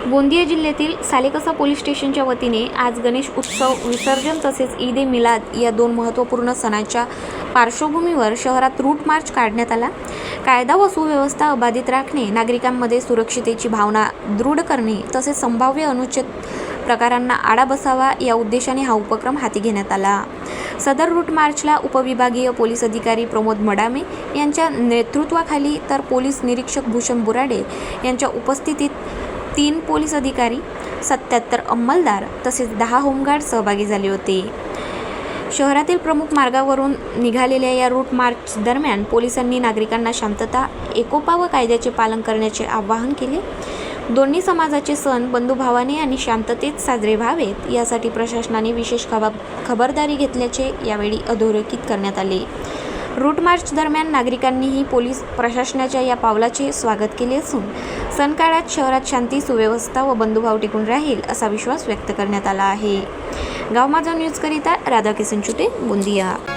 गोंदिया जिल्ह्यातील सालेकसा पोलीस स्टेशनच्या वतीने आज गणेश उत्सव विसर्जन तसेच ईद ए मिलाद या दोन महत्त्वपूर्ण सणाच्या पार्श्वभूमीवर शहरात रूट मार्च काढण्यात आला. कायदा व सुव्यवस्था अबाधित राखणे नागरिकांमध्ये सुरक्षितेची भावना दृढ करणे तसेच संभाव्य अनुचित प्रकारांना आळा बसावा या उद्देशाने हा उपक्रम हाती घेण्यात आला. सदर रूट मार्चला उपविभागीय पोलीस अधिकारी प्रमोद मडामे यांच्या नेतृत्वाखाली तर पोलीस निरीक्षक भूषण बुराडे यांच्या उपस्थितीत तीन पोलीस अधिकारी सत्याहत्तर अंमलदार तसेच दहा होमगार्ड सहभागी झाले होते. शहरातील प्रमुख मार्गावरून निघालेल्या या रूट मार्च दरम्यान पोलिसांनी नागरिकांना शांतता एकोपा व कायद्याचे पालन करण्याचे आवाहन केले. दोन्ही समाजाचे सण बंधुभावाने आणि शांततेत साजरे व्हावेत यासाठी प्रशासनाने विशेष खबा खबरदारी घेतल्याचे यावेळी अधोरेखित करण्यात आले. रूट मार्च दरम्यान नागरिकांनीही पोलीस प्रशासनाच्या या पावलाचे स्वागत केले असून सणकाळात शहरात शांती सुव्यवस्था व बंधुभाव टिकून राहील असा विश्वास व्यक्त करण्यात आला आहे. गावमाझा न्यूजकरिता राधाकिशन चुटे गोंदिया.